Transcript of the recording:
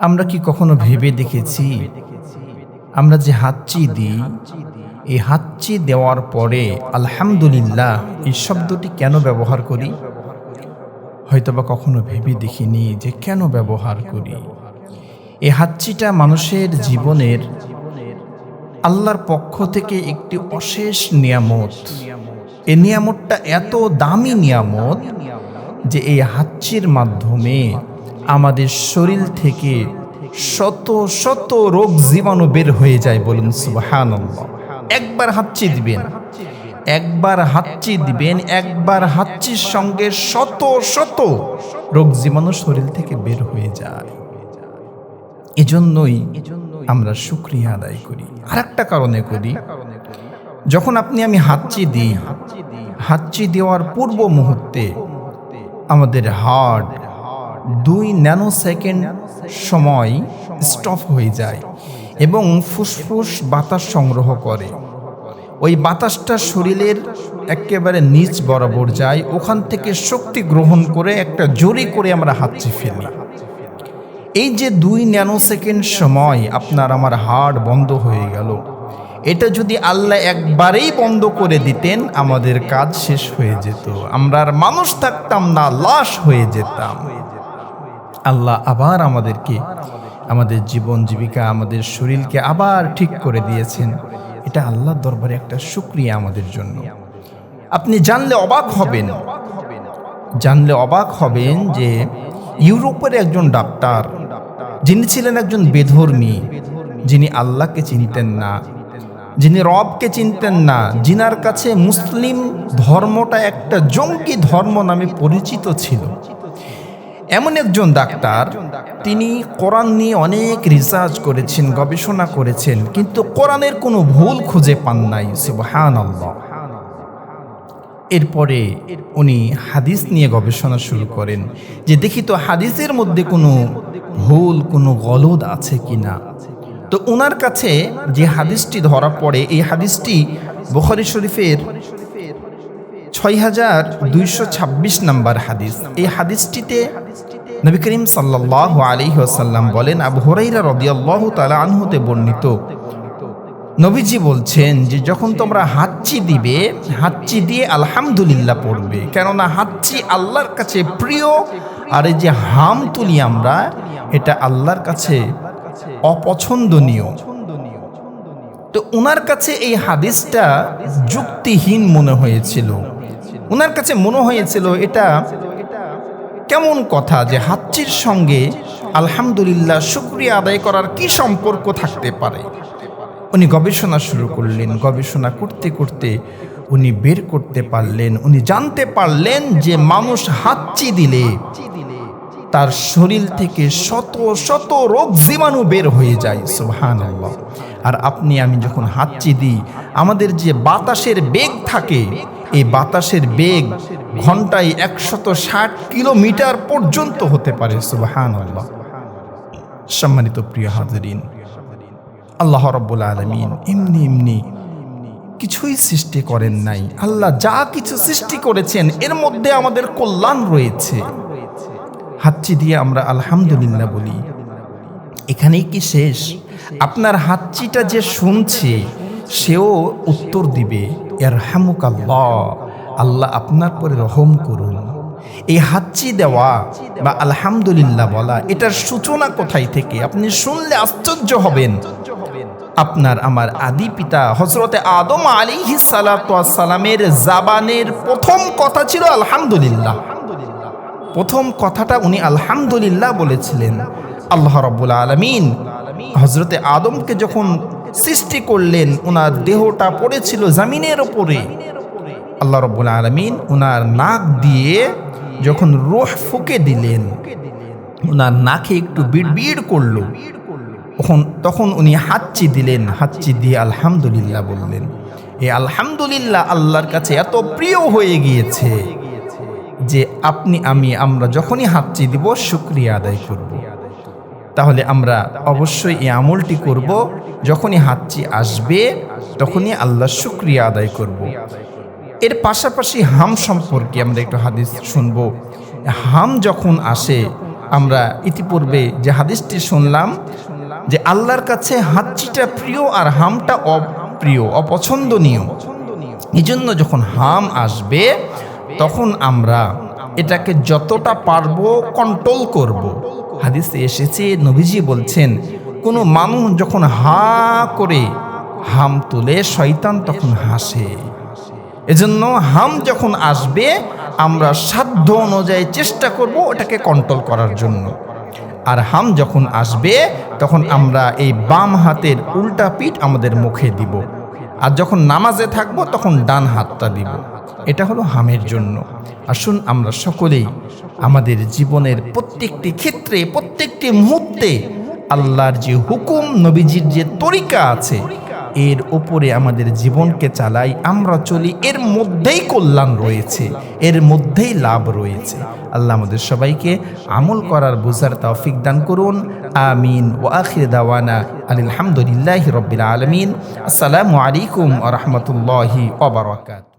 আমরা কি কখনো ভেবে দেখেছি? আমরা যে হাতচি দিই, এই হাতচি দেওয়ার পরে আলহামদুলিল্লাহ এই শব্দটি কেন ব্যবহার করি? হয়তোবা কখনো ভেবে দেখিনি যে কেন ব্যবহার করি। এই হাতচিটা মানুষের জীবনের আল্লাহর পক্ষ থেকে একটি অশেষ নিয়ামত। এই নিয়ামতটা এত দামি নিয়ামত যে এই হাতচির মাধ্যমে আমাদের শরীর থেকে শত শত রোগ জীবাণু বের হয়ে যায় বলুন সুবাহান একবার হাচ্ছি দিবেন, একবার হাচ্ছি দিবেন, একবার হাচ্ছির সঙ্গে শত শত রোগ জীবাণু শরীর থেকে বের হয়ে যায়। এজন্যই আমরা শুক্রিয়া আদায় করি। আর একটা কারণে করি, যখন আপনি আমি হাতচি দিই, হাতচি দেওয়ার পূর্ব মুহূর্তে আমাদের হার্ট দুই ন্যানো সেকেন্ড সময় স্টপ হয়ে যায় এবং ফুসফুস বাতাস সংগ্রহ করে। ওই বাতাসটা শরীরের একেবারে নিচ বরাবর যায়, ওখান থেকে শক্তি গ্রহণ করে একটা জোরে করে আমরা হাতচি ফেলি এই যে দুই ন্যানো সেকেন্ড সময় আপনার আমার হার্ট বন্ধ হয়ে গেল, এটা যদি আল্লাহ একবারেই বন্ধ করে দিতেন, আমাদের কাজ শেষ হয়ে যেত। আমরা আর মানুষ থাকতাম না, লাশ হয়ে যেতাম। আল্লাহ আবার আমাদেরকে আমাদের জীবন জীবিকা, আমাদের শরীরকে আবার ঠিক করে দিয়েছেন। এটা আল্লাহর দরবারে একটা সুক্রিয়া আমাদের জন্য। আপনি জানলে অবাক হবেন। জানলে অবাক হবেন যে ইউরোপের একজন ডাক্তার, যিনি ছিলেন একজন বেধর্মী, যিনি আল্লাহকে চিনতেন না, যিনি রবকে চিনতেন না, যিনার কাছে মুসলিম ধর্মটা একটা জঙ্গি ধর্ম নামে পরিচিত ছিল। এমন একজন ডাক্তার, তিনি কোরআন নিয়ে অনেক রিসার্চ করেছেন, গবেষণা করেছেন, কিন্তু কোরআনের কোনো ভুল খুঁজে পান নাই সুবহান এরপরে উনি হাদিস নিয়ে গবেষণা শুরু করেন, যে দেখি তো হাদিসের মধ্যে কোনো ভুল, কোনো গলদ আছে কি না তো ওনার কাছে যে হাদিসটি ধরা পড়ে, এই হাদিসটি বুখারি শরীফের ছয় হাজার দুইশো ছাব্বিশ নম্বর হাদিস। এই হাদিসটিতে নবী করিম সাল্লাহ আলী আসাল্লাম বলেন, আবু হরাইরা রদিয়াল্লাহ তালা আনহতে বর্ণিত, নবীজি বলছেন যে যখন তোমরা হাচ্চি দিবে হাচ্চি দিয়ে আলহামদুলিল্লাহ পড়বে। কেননা হাচ্চি আল্লাহর কাছে প্রিয়, আর এই যে হাম তুলি আমরা, এটা আল্লাহর কাছে অপছন্দনীয়। তো ওনার কাছে এই হাদিসটা যুক্তিহীন মনে হয়েছিল। ওনার কাছে মনে হয়েছিল এটা কেমন কথা যে হাচ্চির সঙ্গে আলহামদুলিল্লাহ শুক্রিয়া আদায় করার কি সম্পর্ক থাকতে পারে? উনি গবেষণা শুরু করলেন, গবেষণা করতে করতে উনি বের করতে পারলেন, উনি জানতে পারলেন যে মানুষ হাচ্চি দিলে তার শরীর থেকে শত শত রোগ জীবাণু বের হয়ে যায় সুহান আর আপনি, আমি যখন হাঁচি দিই, আমাদের যে বাতাসের বেগ থাকে এই বাতাসের বেগ ঘন্টায় একশত ষাট কিলোমিটার পর্যন্ত হতে পারে সুবাহান সম্মানিত প্রিয় হাজরিন, আল্লাহ রব্বুল আলমিন এমনি এমনি কিছুই সৃষ্টি করেন নাই। আল্লাহ যা কিছু সৃষ্টি করেছেন, এর মধ্যে আমাদের কল্যাণ রয়েছে। হাতচি দিয়ে আমরা আলহামদুলিল্লাহ বলি, এখানেই কি শেষ? আপনার হাতচিটা যে শুনছে, সেও উত্তর দিবে। আল্লাহ আপনার পরে রহম করুন। এই হাতচি দেওয়া বা আলহামদুলিল্লাহ বলা, এটার সূচনা কোথায় থেকে? আপনি শুনলে আশ্চর্য হবেন। আপনার আমার আদি পিতা হজরতে আদম আলী সালামের জাবানের প্রথম কথা ছিল আলহামদুলিল্লাহ। প্রথম কথাটা উনি আলহামদুলিল্লাহ বলেছিলেন। আল্লাহ রব্বুল আলমিন হজরতে আদমকে যখন সৃষ্টি করলেন ওনার দেহটা পড়েছিল জামিনের ওপরে আল্লাহ রব্বুল আলমিন ওনার নাক দিয়ে যখন রোহ ফুকে দিলেন ওনার নাকে একটু বিড় করল তখন তখন উনি হাতচি দিলেন হাতচি দিয়ে আলহামদুলিল্লাহ বললেন এই আলহামদুলিল্লাহ আল্লাহর কাছে এত প্রিয় হয়ে গিয়েছে যে আপনি, আমি, আমরা যখনই হাতচি দিব, শুক্রিয়া আদায় করব। তাহলে আমরা অবশ্যই এই আমলটি করব যখনই হাতচি আসবে, তখনই আল্লাহ শুক্রিয়া আদায় করব। এর পাশাপাশি হাম সম্পর্কে আমরা একটু হাদিস শুনব হাম যখন আসে, আমরা ইতিপূর্বে যে হাদিসটি শুনলাম যে আল্লাহর কাছে হাঁচিটা প্রিয় আর হামটা অপ্রিয়, অপছন্দনীয় এই জন্য যখন হাম আসবে, তখন আমরা এটাকে যতটা পারব কন্ট্রোল করব। হাদিসে এসেছে, নবীজি বলছেন, কোনো মানুষ যখন হা করে হাম তুলে, শয়তান তখন হাসে। এজন্য হাম যখন আসবে, আমরা সাধ্য অনুযায়ী চেষ্টা করব ওটাকে কন্ট্রোল করার জন্য। আর হাম যখন আসবে, তখন আমরা এই বাম হাতের উল্টা পিঠ আমাদের মুখে দিব। আর যখন নামাজে থাকব, তখন ডান হাতটা দিব। এটা হলো হামের জন্য। আসুন আমরা সকলেই আমাদের জীবনের প্রত্যেকটি ক্ষেত্রে, প্রত্যেকটি মুহূর্তে আল্লাহর যে হুকুম, নবীজির যে তরিকা আছে, এর উপরে আমাদের জীবনকে চালাই, আমরা চলি, এর মধ্যেই কল্যাণ রয়েছে, এর মধ্যেই লাভ রয়েছে। আল্লাহ আমাদের সবাইকে আমল করার বোঝার তৌফিক দান করুন। আমিন। ও আখির দাওয়ানা আলহামদুলিল্লাহ রবিল আলমিন। আসসালামু আলাইকুম আ রহমতুল্লাহি ওবরাকাত